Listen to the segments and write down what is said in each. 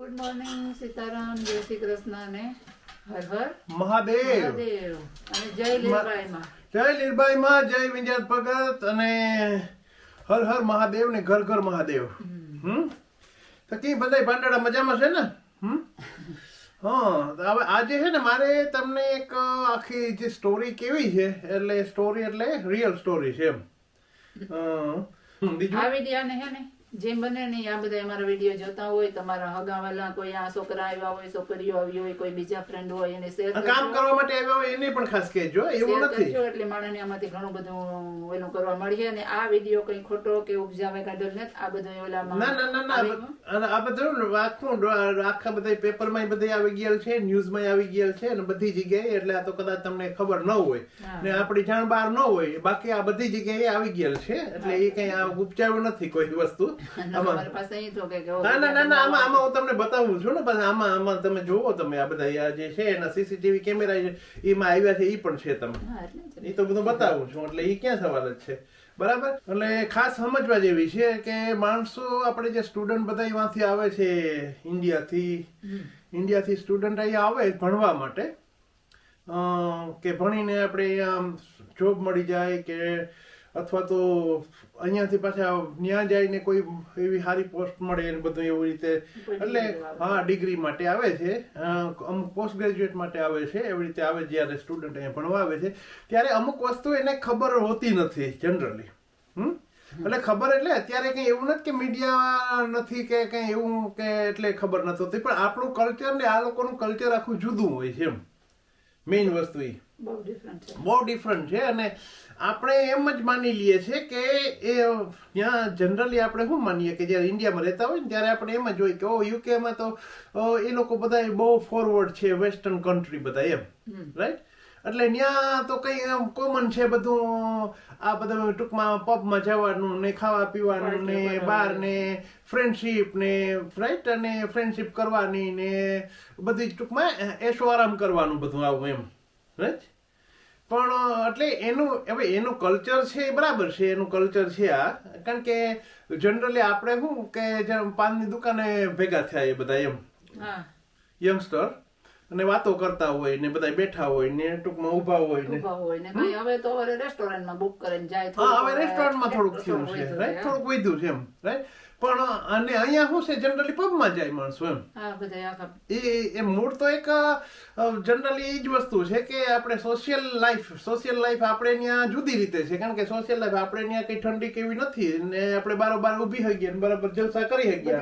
Good morning Sitaram જય શ્રી કૃષ્ણ અને હર હર મહાદેવ મહાદેવ અને જય લીલબાઈ માં જય લીલબાઈ માં જય વિંજાત ભગત અને હર હર મહાદેવ ને ઘર ઘર મહાદેવ હમ તો કી બધાય ભાંડાડા મજામાં છે ને? હમ હા હવે આજે છે ને મારે તમને એક આખી જે સ્ટોરી કેવી છે એટલે સ્ટોરી એટલે રિયલ સ્ટોરી છે એમ. બીજું? આ વીડિયો ને હે ને? જેમ બને ને આ બધા અમારા વીડિયો જોતા હોય તમારા હગાવાલા કોઈ આ છોકરા આવ્યા હોય છોકરીઓ આવી હોય કોઈ બીજા ફ્રેન્ડ હોય એને શેર કામ કરવા માટે આવ્યા હોય એને પણ ખાસ કહેજો એવું નથી. એટલે માણસને આમાંથી ઘણું બધું એનું કરવા મળીએ અને આ વીડિયો કઈ ખોટો કે ઉપજાવે કાઢેલ નથી આ બધું ઓલા ના ના ના ના આ અને આ બધું આખું આખા બધા પેપરમાં બધી આવી ગયેલ છે ન્યૂઝમાં આવી ગયેલ છે અને બધી જગ્યાએ એટલે આ તો કદાચ તમને ખબર ન હોય. ને આપણી જાણ બહાર ન હોય બાકી આ બધી જગ્યાએ આવી ગયેલ છે એટલે એ કઈ ઉપજાવ્યું નથી કોઈ વસ્તુ. ના ના ના ના આમાં આમાં હું તમને બતાવું છું ને પણ આમાં આમાં તમે જોવો તમે આ બધા જે છે એના સીસીટીવી કેમેરા છે એમાં આવ્યા છે એ પણ છે તમે. એ તો બધું બતાવું છું એટલે એ ક્યાં સવાલ જ છે બરાબર એટલે ખાસ સમજવા જેવી છે કે માણસો આપણે જે સ્ટુડન્ટ બધા અહીંયાથી આવે છે ઇન્ડિયાથી. ઇન્ડિયાથી સ્ટુડન્ટ અહીંયા આવે ભણવા માટે કે ભણીને આપણે અહીંયા જોબ મળી જાય કે અથવા તો અહીંયાથી પાછા ત્યાં જઈને કોઈ એવી સારી પોસ્ટ મળે એને બધું એવું રીતે. એટલે હા ડિગ્રી માટે આવે છે. અમુક પોસ્ટ ગ્રેજ્યુએટ માટે આવે છે. એવી રીતે આવે જ્યારે સ્ટુડન્ટ અહીંયા ભણવા આવે છે. ત્યારે અમુક વસ્તુ એને ખબર હોતી નથી જનરલી હમ? એટલે ખબર એટલે અત્યારે કઈ એવું નથી કે મીડિયા નથી કે કઈ એવું કે એટલે ખબર નથી હોતી. પણ આપણું કલ્ચર ને આ લોકોનું કલ્ચર આખું જુદું હોય છે એમ. મેઇન વસ્તુ એ બહુ ડિફરન્ટ છે. અને આપણે એમ જ માની લઈએ છે કે એ ત્યાં જનરલી આપણે શું માનીએ કે જ્યારે ઇન્ડિયામાં રહેતા હોય ને ત્યારે આપણે એમ જ હોય કે ઓ યુકેમાં તો એ લોકો બધા બહુ ફોરવર્ડ છે વેસ્ટર્ન કન્ટ્રી બધા એમ. રાઈટ એટલે ત્યાં તો કઈ કોમન છે બધું આ બધું ટૂંકમાં પબમાં જવાનું ને ખાવા પીવાનું ને બહાર બાર ને ફ્રેન્ડશીપ ને રાઈટ અને ફ્રેન્ડશીપ કરવાની ને બધી ટૂંકમાં એશો આરામ કરવાનું બધું આવું એમ. રાઈટ પણ એટલે એનું હવે એનું કલ્ચર છે એ બરાબર છે એનું કલ્ચર છે આ. કારણ કે જનરલી આપણે શું કે પાનની દુકાને ભેગા થયા એ બધા એમ. યંગસ્ટર અને વાતો કરતા હોય ને બધા બેઠા હોય ને ટૂંકમાં ઊભા હોય ને. હોય ને. કઈ હવે તો હવે રેસ્ટોરન્ટમાં બુક કરીને જાય હા હવે રેસ્ટોરન્ટમાં થોડુંક થયું છે રાઈટ થોડુંક વધ્યું છે એમ રાઈટ પણ અને અહીંયા શું છે જનરલી પબમાં જાય માણસો એમ. એ એ મૂળ તો એક જનરલી એ જ વસ્તુ છે કે આપણે સોશિયલ લાઈફ સોશિયલ લાઈફ આપણે ત્યાં જુદી રીતે છે. કારણ કે સોશિયલ લાઈફ આપણે ત્યાં કઈ ઠંડી કેવી નથી ને આપણે બારોબાર ઊભી થઈ ગયા બરાબર જલસા કરી ગયા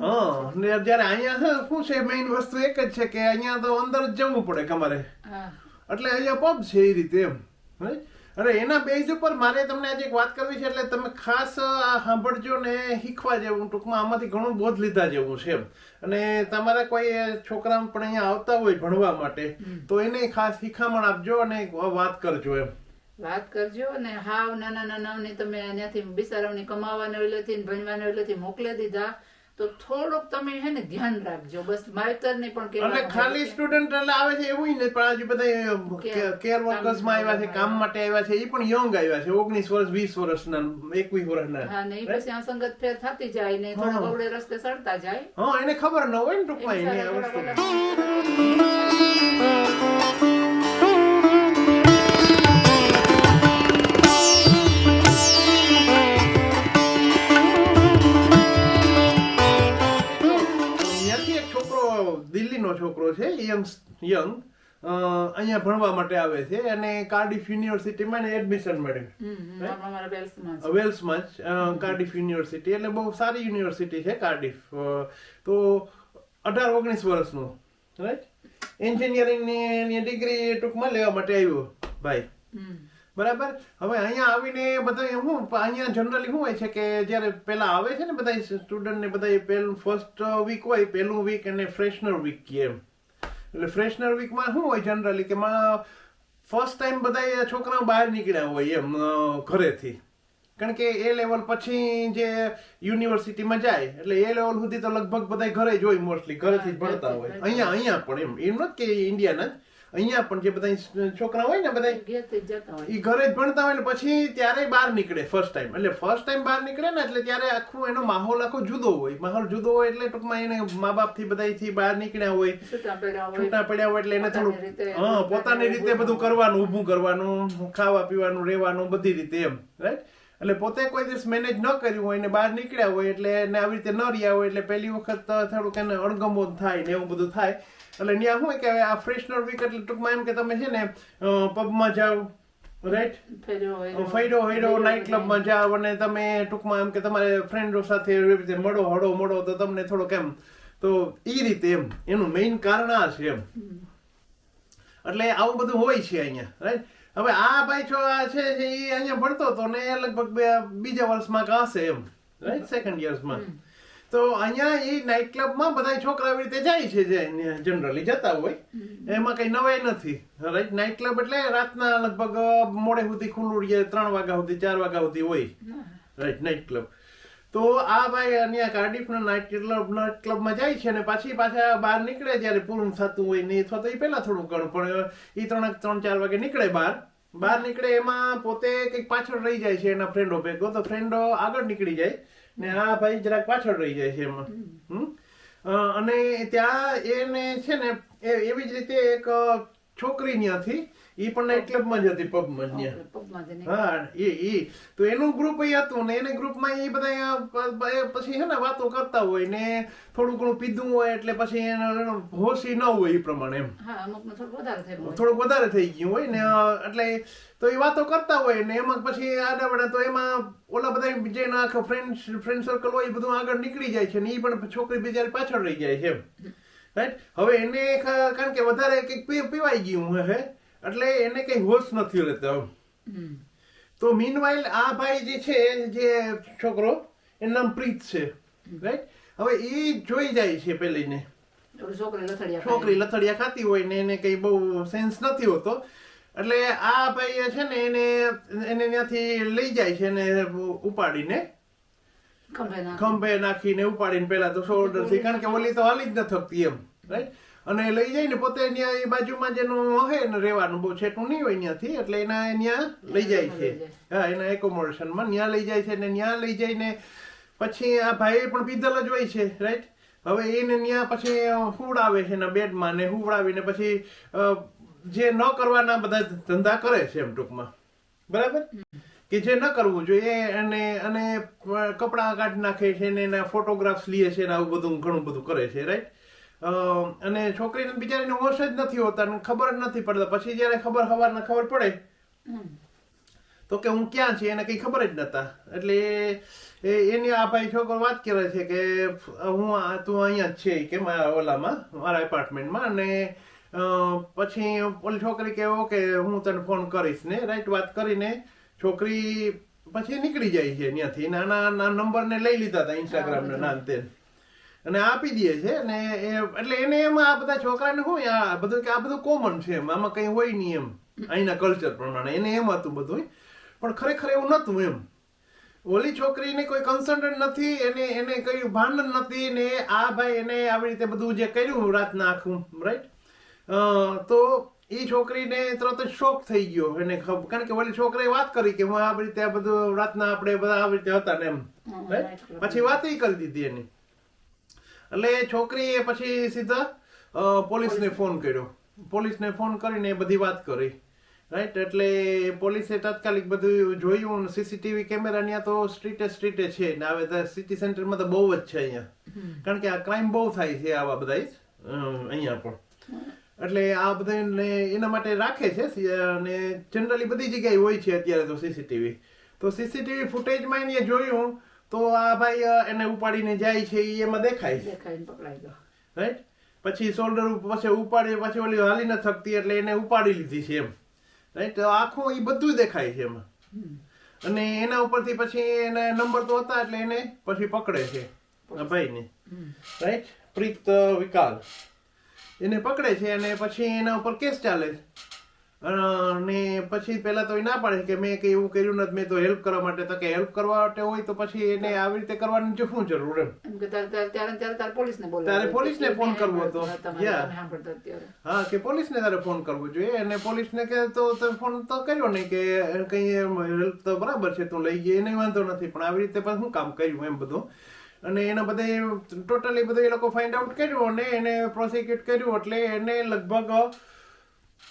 હા. ને જ્યારે અહીંયા શું છે મેઇન વસ્તુ એક જ છે કે અહીંયા તો અંદર જ જવું પડે તમારે એટલે અહીંયા પબ છે એ રીતે એમ right? અને એના બેઝ ઉપર મારે તમને આજે એક વાત કરવી છે એટલે તમે ખાસ સાંભળજો ને શીખવા જેવું ટૂંકમાં આમાંથી ઘણું બોધ લીધા જેવું છે અને તમારા કોઈ છોકરા પણ અહીંયા આવતા હોય ભણવા માટે તો એને ખાસ શિખામણ આપજો અને વાત કરજો એમ. વાત કરજો અને હાવ નાના નાનાઓને તમે અહીંયાથી બિચારાઓને કમાવાના ઓલેથી ભણવાના ઓલેથી મોકલી દીધા. તો થોડુંક તમે હે ને ધ્યાન રાખજો. બસ માવતર ને પણ એટલે ખાલી સ્ટુડન્ટ એટલે આવે છે એવું ને પણ આજે બધા કેર વર્કર્સમાં આવ્યા છે કામ માટે આવ્યા છે એ પણ યંગ આવ્યા છે ઓગણીસ વર્ષ વીસ વર્ષના એકવીસ વર્ષના. હા ને ઈ પછી આ સંગત ફેર થતી જાય ને થોડા. બવડે રસ્તે સડતા જાય. હા એને ખબર ન હોય ને ટૂંકમાં એ એને છોકરો છે યંગ યંગ અહીંયા ભણવા માટે આવે છે અને કાર્ડિફ યુનિવર્સિટીમાં એને એડમિશન મળ્યું વેલ્સમાં. જ કાર્ડિફ યુનિવર્સિટી એટલે બહુ સારી યુનિવર્સિટી છે કાર્ડિફ તો અઢાર ઓગણીસ વર્ષનો રાઈટ એન્જિનિયરિંગની ડિગ્રી ટૂંકમાં લેવા માટે આવ્યો ભાઈ. બરાબર? હવે અહીંયા આવીને બધા હું અહીંયા જનરલી શું હોય છે કે જ્યારે પેલા આવે છે ને બધા સ્ટુડન્ટ ને બધા પહેલું ફર્સ્ટ વીક હોય પહેલું વીક અને ફ્રેશનર વીક કહે એમ. એટલે ફ્રેશનર વીકમાં શું હોય જનરલી કે ફર્સ્ટ ટાઈમ બધા છોકરાઓ બહાર નીકળ્યા હોય એમ ઘરેથી. કારણ કે એ લેવલ પછી જે યુનિવર્સિટીમાં જાય એટલે એ લેવલ સુધી તો લગભગ બધા ઘરે જ હોય મોસ્ટલી ઘરેથી જ ભણતા હોય. અહીંયા અહીંયા પણ એમ. એમ નથી કે ઇન્ડિયાના જ. અહીંયા પણ જે બધા છોકરા હોય ને બધા ઈ ઘરે જ ભણતા હોય ને પછી ત્યારે બહાર નીકળે ફર્સ્ટ ટાઈમ એટલે ફર્સ્ટ ટાઈમ બહાર નીકળે ને એટલે ત્યારે આખું એનો માહોલ આખો જુદો હોય. માહોલ જુદો હોય એટલે ટૂંકમાં એને મા બાપથી બધાથી બહાર નીકળ્યા હોય છૂટા પડ્યા હોય. એટલે એને થોડું હા પોતાની રીતે બધું કરવાનું ઊભું કરવાનું ખાવા પીવાનું રહેવાનું બધી રીતે એમ રાઈટ એટલે પોતે કોઈ દિવસ મેનેજ ન કર્યું હોય ને બહાર નીકળ્યા હોય એટલે એને આવી રીતે ન રહ્યા હોય એટલે પહેલી વખત થોડુંક એને અણગમો થાય ને એવું બધું થાય. એટલે ત્યાં શું કે આ ફ્રેશનર વીક એટલે ટૂંકમાં એમ કે તમે છે ને પબમાં જાઓ રાઈટ ફૈડો હૈડો નાઇટ ક્લબમાં જાઓ અને તમે ટૂંકમાં એમ કે તમારે ફ્રેન્ડો સાથે એવી રીતે મળો હળો મળો તો તમને થોડોક એમ તો એ રીતે એમ એનું મેઇન કારણ આ છે એમ. એટલે આવું બધું હોય છે અહીંયા રાઈટ હવે આ ભાઈ છો આ છે એ અહીંયા ભણતો હતો ને લગભગ બીજા વર્ષમાં કાશે એમ રાઈટ સેકન્ડ યર્સમાં તો અહીંયા એ નાઇટ ક્લબમાં બધા છોકરા એવી રીતે જાય છે જે જનરલી જતા હોય. એમાં કઈ નવાઈ નથી. રાઈટ નાઇટ ક્લબ એટલે રાતના લગભગ મોડે સુધી ખુલ્લું રહે ત્રણ વાગ્યા સુધી ચાર વાગ્યા સુધી હોય. રાઈટ નાઇટ ક્લબ તો આ ભાઈ અહીંયા કાર્ડિફના નાઇટ ક્લબ નાઇટ ક્લબમાં જાય છે અને પાછી પાછા બહાર નીકળે જ્યારે પૂરું થતું હોય ને અથવા તો એ પહેલા થોડું ઘણું પણ એ ત્રણ ત્રણ ચાર વાગે નીકળે બહાર. બહાર નીકળે એમાં પોતે કંઈક પાછળ રહી જાય છે એના ફ્રેન્ડો ભેગો તો ફ્રેન્ડો આગળ નીકળી જાય. ને આ ભાઈ જરાક પાછળ રહી જાય છે એમાં? અને ત્યાં એને છે ને એ- એવી જ રીતે એક છોકરી ત્યાંથી એ પણ નાઇટ ક્લબમાં જ હતી પબમાં ત્યાં હા એ એ તો એનું ગ્રુપ એ હતું ને એને ગ્રુપમાં એ બધા પછી હે ને વાતો કરતા હોય ને થોડું ઘણું પીધું હોય એટલે પછી એનો હોશી ન હોય એ પ્રમાણે એમ. થોડુંક વધારે થઈ ગયું હોય. ને એટલે તો એ વાતો કરતા હોય ને એમાં પછી આડાવડા તો એમાં ઓલા બધા જે આખા ફ્રેન્ડ ફ્રેન્ડ સર્કલ હોય એ બધું આગળ નીકળી જાય છે ને એ પણ છોકરી બિચારી પાછળ રહી જાય છે એમ. રાઈટ હવે એને કારણ કે વધારે કંઈક પીવાઈ ગયું હે એટલે એને કઈ હોશ નથી રહેતો. તો મીનવાઇલ આ ભાઈ જે છે જે છોકરો એનું નામ પ્રીત છે. રાઈટ હવે એ જોઈ જાય છે પેલીને ઓલી છોકરી લથડિયા છોકરી લથડિયા ખાતી હોય ને એને કઈ બહુ સેન્સ નથી હોતો. એટલે આ ભાઈ છે ને એને એને ત્યાંથી લઈ જાય છે ને ઉપાડીને. ખંભે નાખીને ઉપાડીને પેલા તો શોલ્ડરથી કારણ કે ઓલી તો હાલી જ ન થકતી એમ રાઈટ અને લઈ જઈને પોતે ત્યાં એ બાજુમાં જેનું હે ને રહેવાનું બહુ છેટું નહીં હોય ત્યાંથી એટલે એના ત્યાં લઈ જાય છે. હા એના એકોમોડેશનમાં ત્યાં લઈ જાય છે ને ત્યાં લઈ જઈને પછી આ ભાઈ પણ પીધલ જ હોય છે રાઈટ હવે એને ત્યાં પછી હુવડાવે છે એના બેડમાં ને હુવડાવીને પછી જે ન કરવાના બધા ધંધા કરે છે એમ ટૂંકમાં. બરાબર? કે જે ન કરવું જોઈએ અને અને કપડાં કાઢી નાખે છે ને એના ફોટોગ્રાફ્સ લે છે ને આવું બધું ઘણું બધું કરે છે રાઈટ અને છોકરીને બિચારીને હોશ જ નથી હોતા અને ખબર જ નથી પડતા. પછી જ્યારે ખબર હવારના ખબર પડે તો કે હું ક્યાં છે એને કઈ ખબર જ નતા. એટલે એ- એની આ ભાઈ છોકરો વાત કરે છે કે હું તું અહીંયા જ છે કે મારા ઓલામાં મારા એપાર્ટમેન્ટમાં અને પછી ઓલી છોકરી કે ઓકે હું તને ફોન કરીશ ને રાઈટ વાત કરીને છોકરી પછી નીકળી જાય છે ત્યાંથી નાના નંબર ને લઈ લીધા હતા ઇન્સ્ટાગ્રામ ના નામ તે. અને આપી દે છે ને એ એટલે એને એમાં આ બધા છોકરાને હોય આ બધું કે આ બધું કોમન છે એમ. આમાં કઈ હોય નહીં એમ. અહીંના કલ્ચર પ્રમાણે. એને એમ હતું બધું પણ ખરેખર એવું નતું એમ. ઓલી છોકરીને કોઈ કન્સર્ન નથી એને એને કયું ભાન નથી ને આ ભાઈ એને આવી રીતે બધું જે કર્યું રાતના આખું રાઈટ તો એ છોકરીને તરત જ શોખ થઈ ગયો. એને કારણ કે વળી છોકરીએ વાત કરી કે હું આ રીતે આ બધું રાતના આપણે બધા આવી રીતે હતા ને એમ. પછી વાત કરી દીધી એની. એટલે છોકરીએ પછી સીધા પોલીસને ફોન કર્યો. પોલીસને ફોન કરીને એ બધી વાત કરી. રાઈટ એટલે પોલીસે તાત્કાલિક બધું જોયું સીસીટીવી કેમેરા ત્યાં તો સ્ટ્રીટે સ્ટ્રીટે છે ને હવે સિટી સેન્ટરમાં તો બહુ જ છે અહીંયા. કારણ કે આ ક્રાઇમ બહુ થાય છે આવા બધા અહીંયા પણ. એટલે આ બધાને એના માટે રાખે છે અને જનરલી બધી જગ્યાએ હોય છે અત્યારે તો સીસીટીવી તો સીસીટીવી ફૂટેજમાં એને જોયું તો આ ભાઈ એને ઉપાડીને જાય છે એ એમાં દેખાય છે. પકડાઈ ગયો. રાઈટ પછી શોલ્ડર પછી ઉપાડી પછી ઓલી હાલી ન થકતી એટલે એને ઉપાડી લીધી છે એમ. રાઈટ આખું એ બધું દેખાય છે એમાં. અને એના ઉપરથી પછી એના નંબર તો હતા એટલે એને પછી પકડે છે. આ ભાઈને. રાઈટ પ્રીત વિકાલ. એને પકડે છે અને પછી એના ઉપર કેસ ચાલે છે. અને પછી પેલા તો એ ના પાડે કે મેં કઈ એવું કર્યું નથી મેં તો હેલ્પ કરવા માટે તો કે હેલ્પ કરવા માટે હોય તો પછી એને આવી રીતે કરવાની જો શું જરૂર એમ. તારે પોલીસને તારે પોલીસને ફોન કરવો હતો. હા કે પોલીસને તારે ફોન કરવો જોઈએ. અને પોલીસને કે તો તમે ફોન તો કર્યો નહીં કે કઈ હેલ્પ તો બરાબર છે તું લઈ ગઈ એને વાંધો નથી. પણ આવી રીતે પણ શું કામ કર્યું એમ બધું? અને એના બધે ટોટલી બધું એ લોકો ફાઇન્ડ આઉટ કર્યું અને એને પ્રોસિક્યુટ કર્યું એટલે એને લગભગ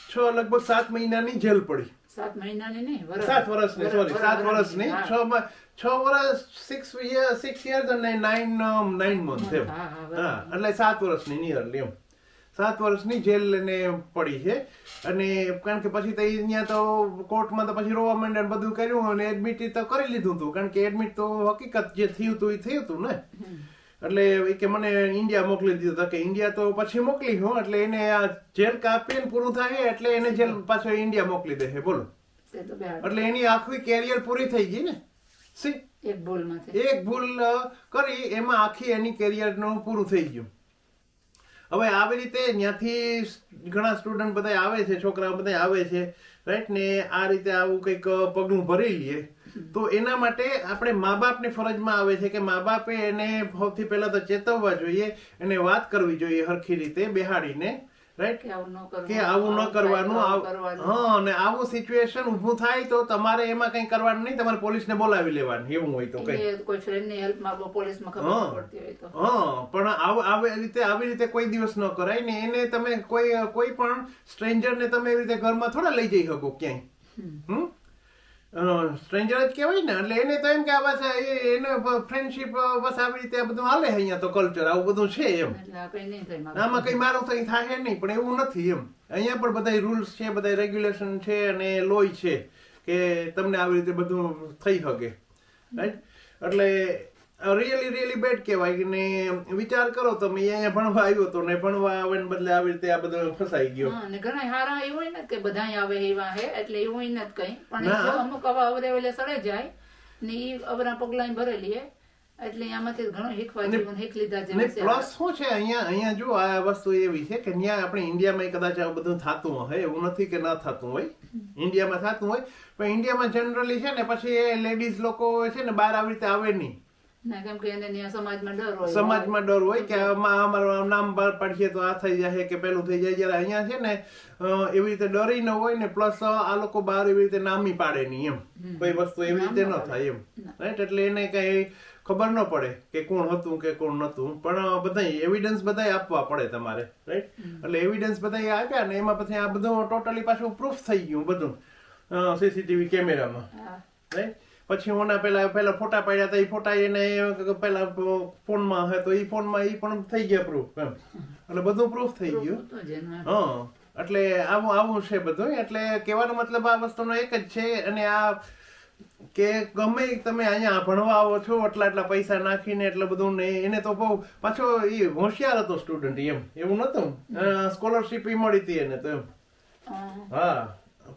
છ લગભગ સાત મહિનાની જેલ પડી. સાત મહિનાની નહીં સાત વર્ષની સોરી સાત વર્ષની છ છ વર્ષ સિક્સ સિક્સ યર્સ અને નાઇન નાઇન મંથ એમ. હા એટલે સાત વર્ષની નિયરલી એમ. સાત વર્ષની જેલ એને પડી છે. અને કારણ કે પછી તો અહીંયા તો કોર્ટમાં તો પછી રોવા માંડ્યા બધું કર્યું અને એડમિટ તો કરી લીધું હતું કારણ કે એડમિટ તો હકીકત જે થયું હતું એ થયું હતું ને. એટલે એ કે મને ઇન્ડિયા મોકલી દીધું તો કે ઇન્ડિયા તો પછી મોકલી હું એટલે એને આ જેલ કાપીને પૂરું થાય એટલે એને જેલ પાછો ઇન્ડિયા મોકલી દે છે. બોલો. એટલે એની આખી કેરિયર પૂરી થઈ ગઈ ને. સી? એક ભૂલ કરી એમાં આખી એની કેરિયરનું પૂરું થઈ ગયું. હવે આવી રીતે ત્યાંથી ઘણા સ્ટુડન્ટ બધા આવે છે, છોકરાઓ બધા આવે છે રાઈટ ને આ રીતે આવું કંઈક પગલું ભરી લઈએ. તો એના માટે આપણે મા બાપની ફરજમાં આવે છે કે મા બાપે એને સૌથી પહેલાં તો ચેતવવા જોઈએ, એને વાત કરવી જોઈએ હરખી રીતે બેહાડીને. રાઈટ કે આવું ન કરવાનું કે આવું ન કરવાનું આવું કરવાનું. હા અને આવું સિચ્યુએશન ઊભું થાય તો તમારે એમાં કંઈ કરવાનું નહીં તમારે પોલીસને બોલાવી લેવાનું એવું હોય તો કંઈ કોઈ ફ્રેન્ડની હેલ્પ માંગો પોલીસમાં ખબર હા. પડતી હોય તો હા પણ આવ- આવી રીતે આવી રીતે કોઈ દિવસ ન કરાય ને એને તમે કોઈ કોઈ પણ સ્ટ્રેન્જરને તમે એવી રીતે ઘરમાં થોડા લઈ જઈ શકો ક્યાંય હમ. સ્ટ્રેન્જર જ કહેવાય ને એટલે એને તો એમ કે આ બસ એને ફ્રેન્ડશીપ બસ આવી રીતે આ બધું હાલે અહીંયા તો કલ્ચર આવું બધું છે એમ. આમાં કઈ મારો કઈ થાય નહીં પણ એવું નથી એમ. અહીંયા પણ બધા રૂલ્સ છે બધા રેગ્યુલેશન છે અને લોય છે કે તમને આવી રીતે બધું થઈ શકે રાઈટ એટલે રિયલી રિયલી બેડ કહેવાય ને વિચાર કરો તમે અહીંયા ભણવા આવ્યો તો ને ભણવા આવે ને બદલે આવી રીતે આ બધું ફસાઈ ગયો. ને ઘણા હારા એવું હોય ને કે બધા આવે એવા હે એટલે એવું હોય નથી કઈ. પણ અમુક આવા અવરે વેલે સડે જાય ને એ અવરા પગલા ભરેલી હે એટલે આમાંથી ઘણું શીખવા જેવું શીખ લીધા જેવું છે. પ્લસ શું છે અહીંયા અહીંયા જો આ વસ્તુ એવી છે કે અહીંયા આપણે ઇન્ડિયામાં કદાચ આ બધું થતું હોય એવું નથી કે ના થતું હોય. ઇન્ડિયામાં થતું હોય પણ ઇન્ડિયામાં જનરલી છે ને પછી લેડીઝ લોકો છે ને બહાર આવી રીતે આવે નહીં. સમાજમાં ડર હોય. કે આમાં અમારું નામ બહાર પાડીએ તો આ થઈ જાય કે પેલું થઈ જાય. જ્યારે અહીંયા છે ને એવી રીતે ડરી ન હોય ને પ્લસ આ લોકો બહાર એવી રીતે નામી પાડે નહીં એમ. કોઈ વસ્તુ એવી રીતે ન થાય એમ. રાઈટ એટલે એને કઈ ખબર ન પડે કે કોણ હતું કે કોણ નતું પણ બધા એવિડન્સ બધા આપવા પડે તમારે. રાઈટ એટલે એવિડન્સ બધા આપ્યા ને એમાં પછી આ બધું ટોટલી પાછું પ્રૂફ થઈ ગયું બધું. સીસીટીવી કેમેરામાં રાઈટ પછી ઓના પેલા પેલા ફોટા પાડ્યા હતા એ ફોટા એને પેલા ફોનમાં હતો એ ફોનમાં એ પણ થઈ ગયા પ્રૂફ એમ. એટલે બધું પ્રૂફ થઈ ગયું. હા એટલે આવું આવું છે બધું એટલે કહેવાનો મતલબ આ વસ્તુનો એક જ છે અને આ કે ગમે તમે અહીંયા ભણવા આવો છો આટલા એટલા પૈસા નાખીને એટલે બધું ને એને તો બહુ પાછો એ હોશિયાર હતો સ્ટુડન્ટ એમ. એવું નતું સ્કોલરશીપ ઈ મળી હતી એને તો એમ. હા.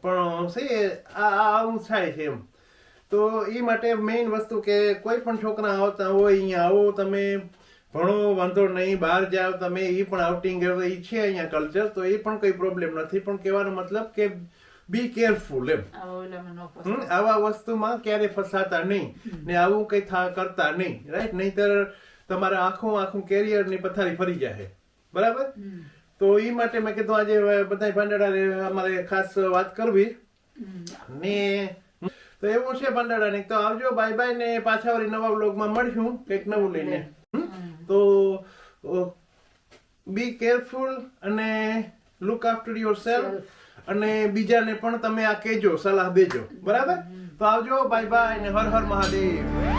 પણ છે આ આ આવું થાય છે એમ. તો એ માટે મેઇન વસ્તુ કે કોઈ પણ છોકરા આવતા હોય અહીંયા આવો તમે ભણો વાંધો નહીં બહાર જાઓ તમે એ પણ આઉટિંગ એ છે અહીંયા કલ્ચર તો એ પણ કંઈ પ્રોબ્લેમ નથી. પણ કહેવાનો મતલબ કે બી કેરફુલ એમ. આવા વસ્તુમાં ક્યારે ફસાતા નહીં ને આવું કઈ થા કરતા નહીં રાઈટ નહીતર તમારા આખું આખું કેરિયરની પથારી ફરી જાય બરાબર? તો એ માટે મેં કીધું આજે બધા ભાંડેડા અમારે ખાસ વાત કરવી. ને તો એવું છે ભાંડેડા તો આવજો બાય બાય ને પાછા વળી નવા બ્લોગમાં મળશું. કંઈક નવું લઈને. તો બી કેરફુલ અને લુક આફ્ટર યોર સેલ્ફ અને બીજાને પણ તમે આ કહેજો સલાહ દેજો. બરાબર? તો આવજો બાય બાય ને હર હર મહાદેવ.